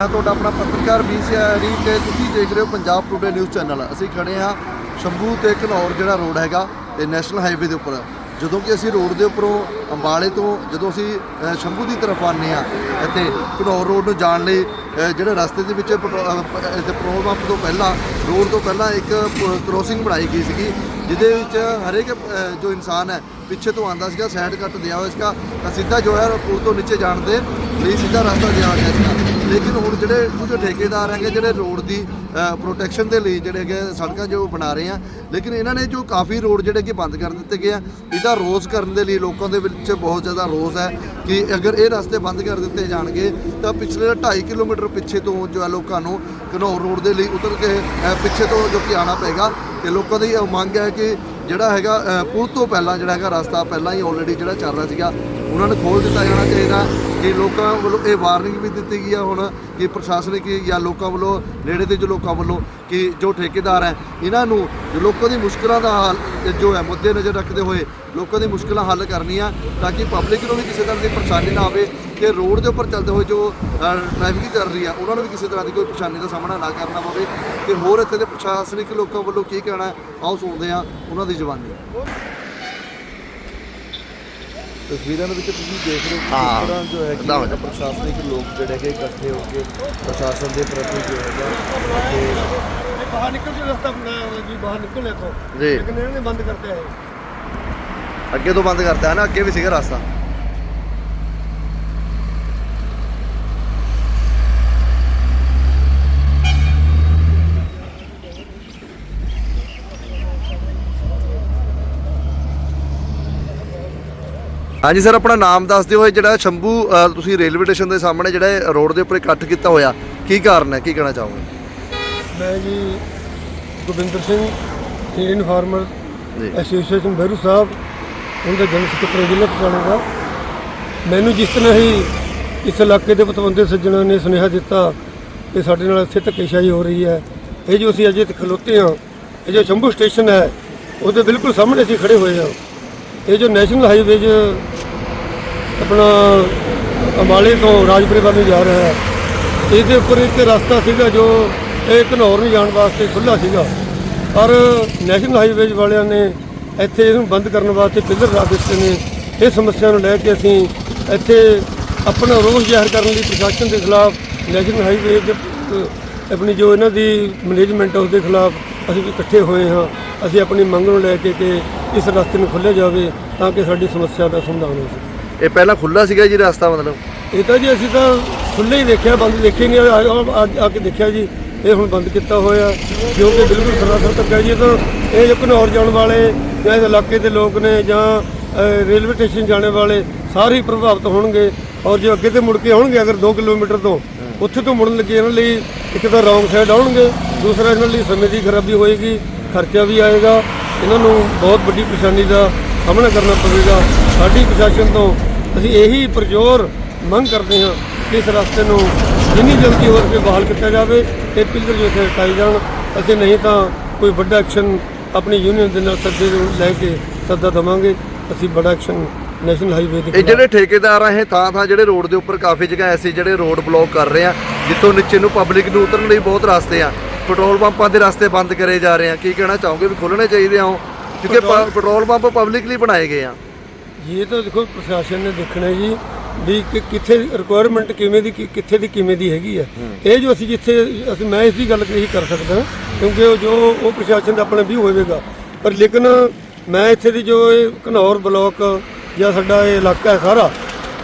ਮੈਂ ਤੁਹਾਡਾ ਆਪਣਾ ਪੱਤਰਕਾਰ ਵੀ ਸਿਆਰੀ ਤੇ ਤੁਸੀਂ ਦੇਖ ਰਹੇ ਹੋ ਪੰਜਾਬ ਟੂਡੇ ਨਿਊਜ਼ ਚੈਨਲ ਅਸੀਂ ਖੜੇ ਹਾਂ ਸ਼ੰਭੂ ਤੇ ਘਨੌਰ ਜਿਹੜਾ ਰੋਡ ਹੈਗਾ ਤੇ ਨੈਸ਼ਨਲ ਹਾਈਵੇ ਦੇ ਉੱਪਰ। ਜਦੋਂ ਕਿ ਅਸੀਂ ਰੋਡ ਦੇ ਉੱਪਰੋਂ ਅੰਬਾਲੇ ਤੋਂ, ਜਦੋਂ ਅਸੀਂ ਸ਼ੰਭੂ ਦੀ ਤਰਫ ਆਉਂਦੇ ਆ ਇੱਥੇ ਘਨੌਰ ਰੋਡ ਨੂੰ ਜਾਣ ਲਈ ਜਿਹੜੇ ਰਸਤੇ ਦੇ ਵਿੱਚ ਪੈਟਰੋ- ਇੱਥੇ ਪੈਟਰੋਲ ਪੰਪ ਤੋਂ ਪਹਿਲਾਂ, ਰੋਡ ਤੋਂ ਪਹਿਲਾਂ ਇੱਕ ਕ੍ਰੋਸਿੰਗ ਬਣਾਈ ਗਈ ਸੀਗੀ, ਜਿਹਦੇ ਵਿੱਚ ਹਰੇਕ ਜੋ ਇਨਸਾਨ ਹੈ, ਪਿੱਛੇ ਤੋਂ ਆਂਦਾ ਸੀਗਾ ਸਾਈਡ ਕੱਟ ਦਿਆ ਹੋਇਆ ਸੀਗਾ, ਤਾਂ ਸਿੱਧਾ ਜੋ ਹੈ, ਪੁਲ ਤੋਂ ਨੀਚੇ ਜਾਣ ਦੇ ਨਹੀਂ ਸਿੱਧਾ ਰਸਤਾ ਦਿਆ ਰਿਹਾ ਸੀਗਾ। ਲੇਕਿਨ ਹੁਣ ਜਿਹੜੇ ਕੁਝ ਠੇਕੇਦਾਰ ਹੈਗੇ, ਜਿਹੜੇ ਰੋਡ ਦੀ ਪ੍ਰੋਟੈਕਸ਼ਨ ਦੇ ਲਈ ਜਿਹੜੇ ਹੈਗੇ ਸੜਕਾਂ ਜੋ ਬਣਾ ਰਹੇ ਆ, ਲੇਕਿਨ ਇਹਨਾਂ ਨੇ ਜੋ ਕਾਫੀ ਰੋਡ ਜਿਹੜੇ ਕਿ ਬੰਦ ਕਰ ਦਿੱਤੇ ਗਏ ਆ, ਇਹਦਾ ਰੋਜ਼ ਕਰਨ ਦੇ ਲਈ ਲੋਕਾਂ ਦੇ ਵਿੱਚ ਬਹੁਤ ਜ਼ਿਆਦਾ ਰੋਸ ਹੈ ਕਿ ਅਗਰ ਇਹ ਰਸਤੇ ਬੰਦ ਕਰ ਦਿੱਤੇ ਜਾਣਗੇ, ਤਾਂ ਪਿਛਲੇ 2.5 ਕਿਲੋਮੀਟਰ ਪਿੱਛੇ ਤੋਂ ਜੋ ਹੈ ਲੋਕਾਂ ਨੂੰ ਘਨੌਰ ਰੋਡ ਦੇ ਲਈ ਉਤਰ ਕੇ ਪਿੱਛੇ ਤੋਂ ਜੋ ਕਿ ਆਉਣਾ ਪਏਗਾ। ਤੇ ਲੋਕਾਂ ਦੀ ਮੰਗ ਹੈ ਕਿ ਜਿਹੜਾ ਹੈਗਾ ਪੁਲ ਤੋਂ ਪਹਿਲਾਂ ਜਿਹੜਾ ਹੈਗਾ ਰਸਤਾ ਪਹਿਲਾਂ ਹੀ ਆਲਰੇਡੀ ਜਿਹੜਾ ਚੱਲ ਰਿਹਾ ਸੀਗਾ ਉਹਨਾਂ ਨੂੰ ਖੋਲ ਦਿੱਤਾ ਜਾਣਾ ਚਾਹੀਦਾ ਕਿ ਲੋਕਾਂ ਵੱਲੋਂ ਇਹ ਵਾਰਨਿੰਗ ਵੀ ਦਿੱਤੀ ਗਈ ਆ ਹੁਣ ਕਿ ਪ੍ਰਸ਼ਾਸਨਿਕ ਜਾਂ ਲੋਕਾਂ ਵੱਲੋਂ, ਨੇੜੇ ਦੇ ਜੋ ਲੋਕਾਂ ਵੱਲੋਂ ਕਿ ਜੋ ਠੇਕੇਦਾਰ ਹੈ, ਇਹਨਾਂ ਨੂੰ ਜੋ ਲੋਕਾਂ ਦੀ ਮੁਸ਼ਕਲਾਂ ਦਾ ਹੱਲ ਜੋ ਹੈ, ਮੁੱਦੇ ਨਜ਼ਰ ਰੱਖਦੇ ਹੋਏ ਲੋਕਾਂ ਦੀ ਮੁਸ਼ਕਲਾਂ ਹੱਲ ਕਰਨੀਆਂ ਤਾਂ ਕਿ ਪਬਲਿਕ ਨੂੰ ਵੀ ਕਿਸੇ ਤਰ੍ਹਾਂ ਦੀ ਪਰੇਸ਼ਾਨੀ ਨਾ ਆਵੇ ਕਿ ਰੋਡ ਦੇ ਉੱਪਰ ਚੱਲਦੇ ਹੋਏ ਜੋ ਟ੍ਰੈਫਿਕ ਚੱਲ ਰਹੀ ਆ, ਉਹਨਾਂ ਨੂੰ ਵੀ ਕਿਸੇ ਤਰ੍ਹਾਂ ਦੀ ਕੋਈ ਪਰੇਸ਼ਾਨੀ ਦਾ ਸਾਹਮਣਾ ਨਾ ਕਰਨਾ ਪਵੇ ਤੇ ਹੋਰ ਇੱਥੇ ਦੇ ਪ੍ਰਸ਼ਾਸਨਿਕ ਲੋਕਾਂ ਵੱਲੋਂ ਕੀ ਕਹਿਣਾ, ਆਓ ਸੁਣਦੇ ਆ ਉਹਨਾਂ ਦੀ ਜ਼ੁਬਾਨੀ ਤਸਵੀਰਾਂ ਦੇ ਵਿੱਚ ਤੁਸੀਂ ਦੇਖ ਰਹੇ ਹੋ ਕਿ ਹਾਂ, ਕਿਸ ਤਰ੍ਹਾਂ ਜੋ ਹੈ ਏਦਾਂ ਹੋ ਕਿ ਜਾਂਦਾ। ਪ੍ਰਸ਼ਾਸਨਿਕ ਲੋਕ ਜਿਹੜੇ ਹੈਗੇ ਇਕੱਠੇ ਹੋ ਕੇ ਪ੍ਰਸ਼ਾਸਨ ਦੇ ਪ੍ਰਤੀ ਜੋ ਹੈਗਾ ਤੇ ਬਾਹਰ ਨਿਕਲ ਕੇ ਰਸਤਾ ਬਣਾਇਆ ਹੋਇਆ ਜੀ ਬਾਹਰ ਨਿਕਲ ਇੱਥੋਂ। ਜੀ। ਲੇਕਿਨ ਇਹਨਾਂ ਨੇ ਬੰਦ ਕਰਤੇ ਹੈ ਅੱਗੇ ਤੋਂ ਬੰਦ ਕਰਤਾ ਹੈ ਨਾ ਅੱਗੇ ਵੀ ਸੀਗਾ ਰਸਤਾ। ਹਾਂਜੀ ਸਰ ਆਪਣਾ ਨਾਮ ਦੱਸ ਦਿਓ ਇਹ ਜਿਹੜਾ ਸ਼ੰਭੂ ਤੁਸੀਂ ਰੇਲਵੇ ਸਟੇਸ਼ਨ ਦੇ ਸਾਹਮਣੇ ਜਿਹੜਾ ਰੋਡ ਦੇ ਉੱਪਰ ਇਕੱਠ ਕੀਤਾ ਹੋਇਆ ਕੀ ਕਾਰਨ ਹੈ? ਕੀ ਕਹਿਣਾ ਚਾਹੋਗੇ? ਮੈਂ ਜੀ ਗੋਬਿੰਦਰ ਸਿੰਘ ਇੰਡੀਅਨ ਫਾਰਮਰ ਜੀ। ਐਸੋਸੀਏਸ਼ਨ ਬਹਿਰੂ ਸਾਹਿਬ ਉਹਦਾ ਜਨਰਲ ਸਕੱਤਰ ਜ਼ਿਲ੍ਹਾ ਪਟਿਆਲਾ ਦਾ ਮੈਨੂੰ ਜਿਸ ਤਰ੍ਹਾਂ ਹੀ ਇਸ ਇਲਾਕੇ ਦੇ ਪਤਵੰਤੇ ਸੱਜਣਾਂ ਨੇ ਸੁਨੇਹਾ ਦਿੱਤਾ ਕਿ ਸਾਡੇ ਨਾਲ ਇੱਥੇ ਧੱਕੇਸ਼ਾਹੀ ਹੋ ਰਹੀ ਹੈ ਇਹ ਜੋ ਅਸੀਂ ਅਜੇ ਤੱਕ ਖਲੋਤੇ ਹਾਂ ਇਹ ਜੋ ਸ਼ੰਭੂ ਸਟੇਸ਼ਨ ਹੈ ਉਹਦੇ ਬਿਲਕੁਲ ਸਾਹਮਣੇ ਅਸੀਂ ਖੜੇ ਹੋਏ ਹਾਂ। ਇਹ ਜੋ ਨੈਸ਼ਨਲ ਹਾਈਵੇ 'ਚ ਆਪਣਾ ਅੰਬਾਲੇ ਤੋਂ ਰਾਜਪੁਰੇ ਵੱਲ ਨੂੰ ਜਾ ਰਿਹਾ ਹੈ। ਇਹਦੇ ਉੱਪਰ ਇੱਕ ਰਸਤਾ ਸੀਗਾ ਜੋ ਇਹ ਘਨੌਰ ਨੂੰ ਜਾਣ ਵਾਸਤੇ ਖੁੱਲਾ ਸੀਗਾ। ਪਰ ਨੈਸ਼ਨਲ ਹਾਈਵੇਜ਼ ਵਾਲਿਆਂ ਨੇ ਇੱਥੇ ਇਹਨੂੰ ਬੰਦ ਕਰਨ ਵਾਸਤੇ ਪਿੱਲਰ ਰੱਖ ਦਿੱਤੇ ਨੇ। ਇਹ ਸਮੱਸਿਆ ਨੂੰ ਲੈ ਕੇ ਅਸੀਂ ਇੱਥੇ ਆਪਣਾ ਰੋਸ ਜ਼ਾਹਿਰ ਕਰਨ ਲਈ ਪ੍ਰਸ਼ਾਸਨ ਦੇ ਖਿਲਾਫ ਨੈਸ਼ਨਲ ਹਾਈਵੇ ਦੇ ਆਪਣੀ ਜੋ ਇਹਨਾਂ ਦੀ ਮੈਨੇਜਮੈਂਟ ਹੈ ਦੇ ਖਿਲਾਫ ਅਸੀਂ ਵੀ ਇਕੱਠੇ ਹੋਏ ਹਾਂ। ਅਸੀਂ ਆਪਣੀ ਮੰਗ ਨੂੰ ਲੈ ਕੇ ਕਿ ਇਸ ਰਸਤੇ ਨੂੰ ਖੋਲ੍ਹਿਆ ਜਾਵੇ ਤਾਂ ਕਿ ਸਾਡੀ ਸਮੱਸਿਆ ਦਾ ਸਮਾਧਾਨ ਹੋ ਸਕੇ। ਇਹ ਪਹਿਲਾਂ ਖੁੱਲਾ ਸੀਗਾ ਜੀ ਰਸਤਾ ਮਤਲਬ? ਇਹ ਤਾਂ ਜੀ ਅਸੀਂ ਤਾਂ ਖੁੱਲ੍ਹੇ ਹੀ ਦੇਖਿਆ ਬੰਦ ਦੇਖੇ ਨਹੀਂ ਆ- ਆ ਆ ਕੇ ਦੇਖਿਆ ਜੀ। ਇਹ ਹੁਣ ਬੰਦ ਕੀਤਾ ਹੋਇਆ। ਜੋ ਕਿ ਬਿਲਕੁਲ ਸਰਾਸਰ ਤੱਕ ਹੈ ਜੀ ਇਹ ਤਾਂ ਇਹ ਜੋ ਘਨੌਰ ਜਾਣ ਵਾਲੇ ਜਾਂ ਇਸ ਇਲਾਕੇ ਦੇ ਲੋਕ ਨੇ ਜਾਂ ਅ, ਰੇਲਵੇ ਸਟੇਸ਼ਨ ਜਾਣੇ ਵਾਲੇ ਸਾਰੇ ਹੀ ਪ੍ਰਭਾਵਿਤ ਹੋਣਗੇ। ਔਰ ਜੋ ਅੱਗੇ ਤੇ ਮੁੜ ਕੇ ਆਉਣਗੇ ਅਗਰ 2 ਕਿਲੋਮੀਟਰ ਤੋਂ ਉੱਥੇ ਤੋਂ ਮੁੜਨ ਲੱਗੇ ਇਹਨਾਂ ਲਈ ਇੱਕ ਤਾਂ ਰੌਂਗ ਸਾਈਡ ਆਉਣਗੇ ਦੂਸਰਾ ਇਹਨਾਂ ਲਈ ਸਮੇਂ ਦੀ ਖਰਾਬੀ ਹੋਏਗੀ ਖਰਚਾ ਵੀ ਆਏਗਾ। ਇਹਨਾਂ ਨੂੰ ਬਹੁਤ ਵੱਡੀ ਪਰੇਸ਼ਾਨੀ ਦਾ ਸਾਹਮਣਾ ਕਰਨਾ ਪਵੇਗਾ। ਸਾਡੀ ਪ੍ਰਸ਼ਾਸਨ ਤੋਂ ਅਸੀਂ ਇਹੀ ਪ੍ਰਜੋਰ ਮੰਗ ਕਰਦੇ ਹਾਂ ਕਿ ਇਸ ਰਸਤੇ ਨੂੰ ਜਿੰਨੀ ਜਲਦੀ ਹੋ ਸਕੇ ਬਹਾਲ ਕੀਤਾ ਜਾਵੇ ਤੇ ਪਿੱਲਰ ਜੋ ਇੱਥੇ ਹਟਾਏ ਜਾਣ। ਅਤੇ ਨਹੀਂ ਤਾਂ ਕੋਈ ਵੱਡਾ ਐਕਸ਼ਨ ਆਪਣੀ ਯੂਨੀਅਨ ਦੇ ਨਾਲ ਸੱਦੇ ਨੂੰ ਲੈ ਕੇ ਸੱਦਾ ਦਵਾਂਗੇ। ਅਸੀਂ ਵੱਡਾ ਐਕਸ਼ਨ ਨੈਸ਼ਨਲ ਹਾਈਵੇ ਦੇ ਇਹ ਜਿਹੜੇ ਠੇਕੇਦਾਰ ਆ ਇਹ ਥਾਂ ਥਾਂ ਜਿਹੜੇ ਰੋਡ ਦੇ ਉੱਪਰ ਕਾਫੀ ਜਗ੍ਹਾ ਐਸੀ ਜਿਹੜੇ ਰੋਡ ਬਲੌਕ ਕਰ ਰਹੇ ਆ ਜਿੱਥੋਂ ਨੀਚੇ ਨੂੰ ਪਬਲਿਕ ਨੂੰ ਉਤਰਨ ਲਈ ਬਹੁਤ ਰਸਤੇ ਆ। ਪੈਟਰੋਲ ਪੰਪਾਂ ਦੇ ਰਸਤੇ ਬੰਦ ਕਰੇ ਜਾ ਰਹੇ ਆ। ਕੀ ਕਹਿਣਾ ਚਾਹੋਗੇ ਵੀ ਖੋਲਣੇ ਚਾਹੀਦੇ ਆ ਕਿਉਂਕਿ ਪੈਟਰੋਲ ਪੰਪ ਪਬਲਿਕ ਲਈ ਬਣਾਏ ਗਏ ਆ। ਜੀ ਇਹ ਤਾਂ ਦੇਖੋ ਪ੍ਰਸ਼ਾਸਨ ਨੇ ਦੇਖਣਾ ਜੀ ਵੀ ਕਿ ਕਿੱਥੇ ਰਿਕੁਆਇਰਮੈਂਟ ਕਿਵੇਂ ਦੀ ਕਿ- ਕਿੱਥੇ ਦੀ ਕਿਵੇਂ ਦੀ ਹੈਗੀ ਆ। ਇਹ ਜੋ ਅਸੀਂ ਜਿੱਥੇ ਅਸੀਂ ਮੈਂ ਇਸ ਦੀ ਗੱਲ ਨਹੀਂ ਕਰ ਸਕਦਾ ਕਿਉਂਕਿ ਉਹ ਜੋ ਉਹ ਪ੍ਰਸ਼ਾਸਨ ਦਾ ਆਪਣਾ ਵੀ ਹੋਵੇਗਾ। ਪਰ ਲੇਕਿਨ ਮੈਂ ਇੱਥੇ ਦੀ ਜੋ ਇਹ ਘਨੌਰ ਬਲਾਕ ਜਾਂ ਸਾਡਾ ਇਹ ਇਲਾਕਾ ਹੈ ਸਾਰਾ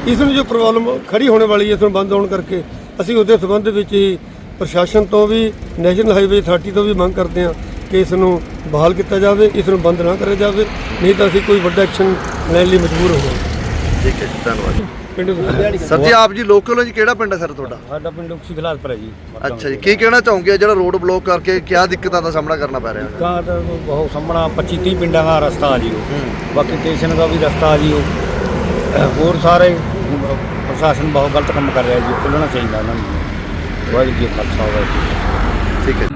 ਇਸ ਨੂੰ ਜੋ ਪ੍ਰੋਬਲਮ ਖੜੀ ਹੋਣੇ ਵਾਲੀ ਹੈ ਇਸ ਨੂੰ ਬੰਦ ਹੋਣ ਕਰਕੇ ਅਸੀਂ ਉਹਦੇ ਸੰਬੰਧ ਵਿੱਚ ਹੀ ਪ੍ਰਸ਼ਾਸਨ ਤੋਂ ਵੀ ਨੈਸ਼ਨਲ ਹਾਈਵੇ ਅਥਾਰਟੀ ਤੋਂ ਵੀ ਮੰਗ ਕਰਦੇ ਹਾਂ ਕਿ ਇਸ ਨੂੰ ਬਹਾਲ ਕੀਤਾ ਜਾਵੇ ਇਸ ਨੂੰ ਬੰਦ ਨਾ ਕਰਿਆ ਜਾਵੇ ਨਹੀਂ ਤਾਂ ਅਸੀਂ ਕੋਈ ਵੱਡਾ ਐਕਸ਼ਨ ਲੈਣ ਲਈ ਮਜਬੂਰ ਹੋ ਜਾਵਾਂਗੇ। ਠੀਕ ਹੈ ਜੀ ਧੰਨਵਾਦ। ਪਿੰਡ ਸਰ ਜੀ ਆਪ ਜੀ ਲੋਕਲ ਹੋ ਜੀ ਕਿਹੜਾ ਪਿੰਡ ਹੈ ਸਰ ਤੁਹਾਡਾ? ਸਾਡਾ ਪਿੰਡ ਉਕਸੀ ਖਲਾਸਪੁਰ ਹੈ ਜੀ ਅੱਛਾ ਜੀ ਕੀ ਕਹਿਣਾ ਚਾਹੋਗੇ ਜਿਹੜਾ ਰੋਡ ਬਲੌਕ ਕਰਕੇ ਕਿਆ ਦਿੱਕਤਾਂ ਦਾ ਸਾਹਮਣਾ ਕਰਨਾ ਪੈ ਰਿਹਾ? ਹੈ ਕਾ ਤਾਂ ਬਹੁਤ ਸਾਹਮਣਾ 25 30 ਪਿੰਡਾਂ ਦਾ ਰਸਤਾ ਆ ਜੀ ਉਹ। ਬਾਕੀ ਸਟੇਸ਼ਨ ਦਾ ਵੀ ਰਸਤਾ ਆ ਜੀ ਉਹ। ਹੋਰ ਸਾਰੇ ਪ੍ਰਸ਼ਾਸਨ ਬਹੁਤ ਗਲਤ ਕੰਮ ਕਰ ਰਿਹਾ ਜੀ ਖੁੱਲ੍ਹਣਾ ਚਾਹੀਦਾ ਉਹਨਾਂ ਨੂੰ। ਵਾਹਿਗੁਰੂ ਜੀ ਕਾ ਖਾਲਸਾ ਵਾਹਿਗੁਰੂ ਜੀ ਕੀ ਫਤਿਹ। ਠੀਕ ਹੈ ਜੀ।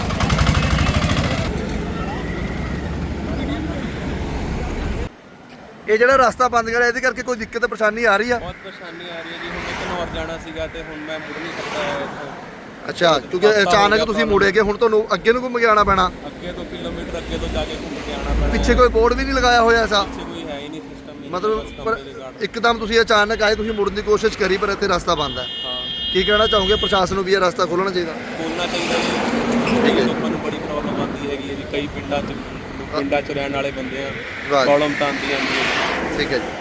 ਇਹ ਜਿਹੜਾ ਰਸਤਾ ਬੰਦ ਕਰਿਆ ਇਹਦੇ ਕਰਕੇ ਕੋਈ ਦਿੱਕਤ ਪਰੇਸ਼ਾਨੀ ਆ ਰਹੀ ਆ? ਬਹੁਤ ਪਰੇਸ਼ਾਨੀ ਆ ਰਹੀ ਹੈ ਜੀ। ਹੁਣ ਮੈਂ ਘਨੌਰ ਜਾਣਾ ਸੀਗਾ ਤੇ ਹੁਣ ਮੈਂ ਮੁੜ ਨਹੀਂ ਸਕਦਾ ਇੱਥੋਂ। ਅੱਛਾ ਕਿਉਂਕਿ ਅਚਾਨਕ ਤੁਸੀਂ ਮੁੜੇ ਗਏ ਹੁਣ ਤੁਹਾਨੂੰ ਅੱਗੇ ਨੂੰ ਘੁੰਮ ਕੇ ਆਉਣਾ ਪੈਣਾ। ਅੱਗੇ ਤੋਂ ਕਿਲੋਮੀਟਰ ਅੱਗੇ ਤੋਂ ਜਾ ਕੇ ਘੁੰਮ ਕੇ ਆਉਣਾ ਪੈਣਾ। ਪਿੱਛੇ ਕੋਈ ਬੋਰਡ ਵੀ ਨਹੀਂ ਲਗਾਇਆ ਹੋਇਆ ਐਸਾ? ਪਿੱਛੇ ਕੋਈ ਹੈ ਹੀ ਨਹੀਂ ਸਿਸਟਮ ਮਤਲਬ ਪਰ ਇੱਕਦਮ ਤੁਸੀਂ ਅਚਾਨਕ ਆਏ ਤੁਸੀਂ ਮੁੜਨ ਦੀ ਕੋਸ਼ਿਸ਼ ਕਰੀ ਪਰ ਇੱਥੇ ਰਸਤਾ ਬੰਦ ਹੈ। ਹਾਂ। ਕੀ ਕਹਿਣਾ ਚਾਹੋਗੇ? ਪ੍ਰਸ਼ਾਸਨ ਨੂੰ ਵੀ ਇਹ ਰਸਤਾ ਖੋਲ੍ਹਣਾ ਚਾਹੀਦਾ। ਖੋਲਣਾ ਚਾਹੀਦਾ ਜੀ। ਠੀਕ ਹੈ। ਲੋਕਾਂ ਨੂੰ ਬੜੀ ਪ੍ਰੋਬਲਮ ਆਉਂਦੀ ਹੈਗੀ ਹੈ ਜੀ। ਕਈ ਪਿੰਡਾਂ 'ਚ ਪਿੰਡਾਂ 'ਚ ਰਹਿਣ ਵਾਲੇ ਬੰਦੇ ਆ ਵਾਹ ਜੀ। ਪ੍ਰੋਬਲਮ ਤਾਂ ਆਉਂਦੀ ਆਉਂਦੀ ਹੈ ਠੀਕ ਹੈ ਜੀ